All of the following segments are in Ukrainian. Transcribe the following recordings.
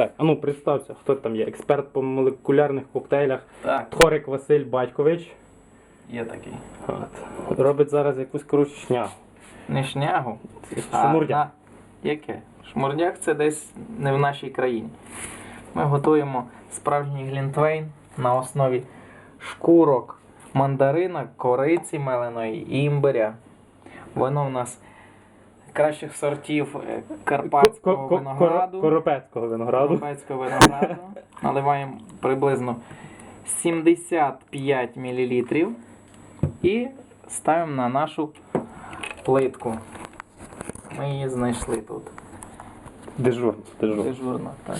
Так, а ну представся, хто там є? Експерт по молекулярних коктейлях Так, Тхорик Василь Батькович. є такий. От. Робить зараз якусь коротше шнягу. Не шнягу. Шумурдя. на- Яке? Шмурдяк це десь не в нашій країні. Ми готуємо справжній глінтвейн на основі шкурок мандарина, кориці меленої і імбиря. Воно в нас кращих сортів е, карпатського Ко- ко- винограду. Коропецького винограду. Європейського винограду. Наливаємо приблизно 75 мл і ставимо на нашу плитку. Ми її знайшли тут. Дежурно, дежурно. Дежурно, так.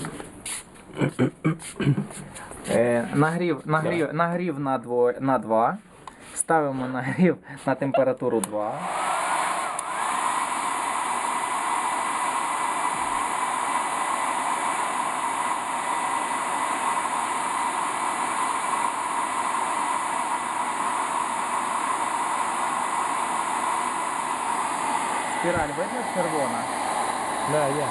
Е, нагрів, нагрів, нагрів на, дво, на 2. Ставимо нагрів на температуру 2. Спіраль видно червона? Да, є.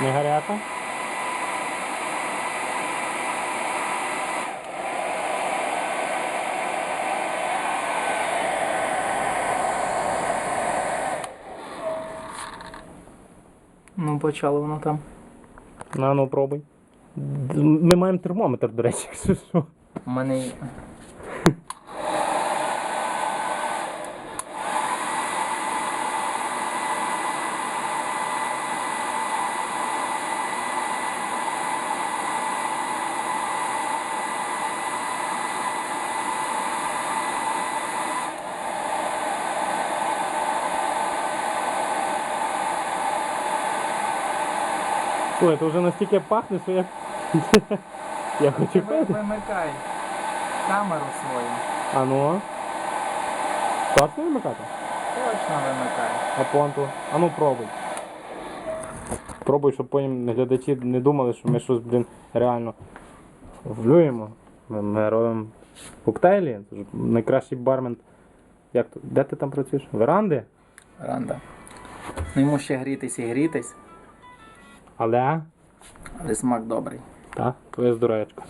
Не гарята? Ну, почало воно там. На, ну пробуй. Ми маємо термометр, до речі, якщо що. У мене. Й- Ой, це вже настільки пахне, що я. Я хочу пити. Вимикай камеру свою. А ну. Точно вимикати? Точно вимикай. А понту. А ну пробуй. Пробуй, щоб потім глядачі не думали, що ми щось, блін, реально влюємо. Ми, ми робимо коктейлі. Найкращий бармен. Як то? Де ти там працюєш? Веранди? Ранда. Ну йому ще грітись і грітись, Але. але смак добрий. Так, твоє здоров'ячко.